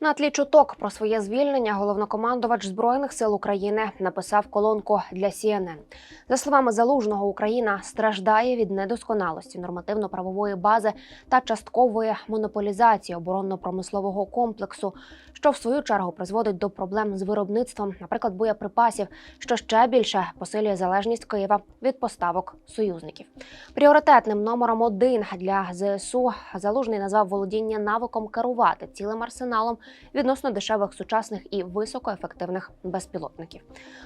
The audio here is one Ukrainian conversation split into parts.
На тлі чуток про своє звільнення головнокомандувач збройних сил України написав колонку для CNN. За словами залужного, Україна страждає від недосконалості нормативно-правової бази та часткової монополізації оборонно-промислового комплексу, що в свою чергу призводить до проблем з виробництвом, наприклад, боєприпасів, що ще більше посилює залежність Києва від поставок союзників. Пріоритетним номером один для ЗСУ залужний назвав володіння навиком керувати цілим арсеналом відносно дешевих сучасних і високоефективних безпілотників.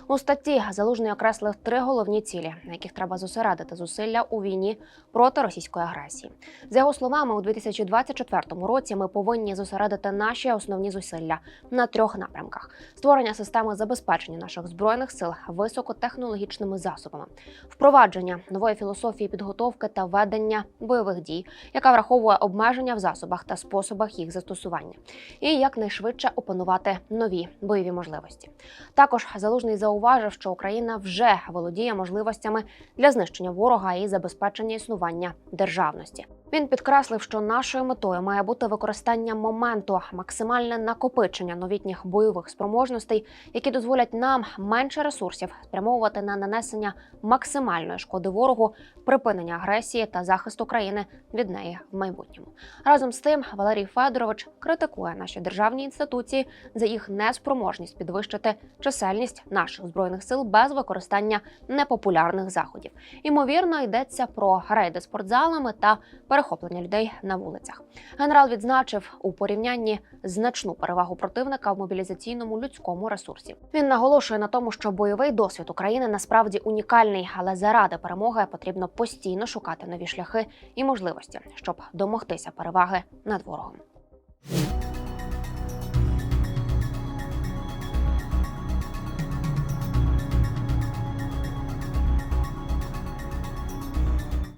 У статті залужний окреслив три головні цілі, на яких треба зосередити зусилля у війні проти російської агресії. За його словами, у 2024 році ми повинні зосередити наші основні зусилля на трьох напрямках: створення системи забезпечення наших збройних сил високотехнологічними засобами, впровадження нової філософії підготовки та ведення бойових дій, яка враховує обмеження в засобах та способах їх застосування, і якнайшвидше опанувати нові бойові можливості. Також залужний зауважив, що Україна вже володіє можливостями для знищення ворога і забезпечення існування державності. Він підкреслив, що нашою метою має бути використання моменту, максимальне накопичення новітніх бойових спроможностей, які дозволять нам менше ресурсів спрямовувати на нанесення максимальної шкоди ворогу, припинення агресії та захист України від неї в майбутньому. Разом з тим, Валерій Федорович критикує наші державні інституції за їх неспроможність підвищити чисельність наших збройних сил без використання непопулярних заходів. Ймовірно, йдеться про рейди спортзалами та перехоплення людей на вулицях. Генерал відзначив у порівнянні значну перевагу противника в мобілізаційному людському ресурсі. Він наголошує на тому, що бойовий досвід України насправді унікальний, але заради перемоги потрібно постійно шукати нові шляхи і можливості, щоб домогтися переваги над ворогом.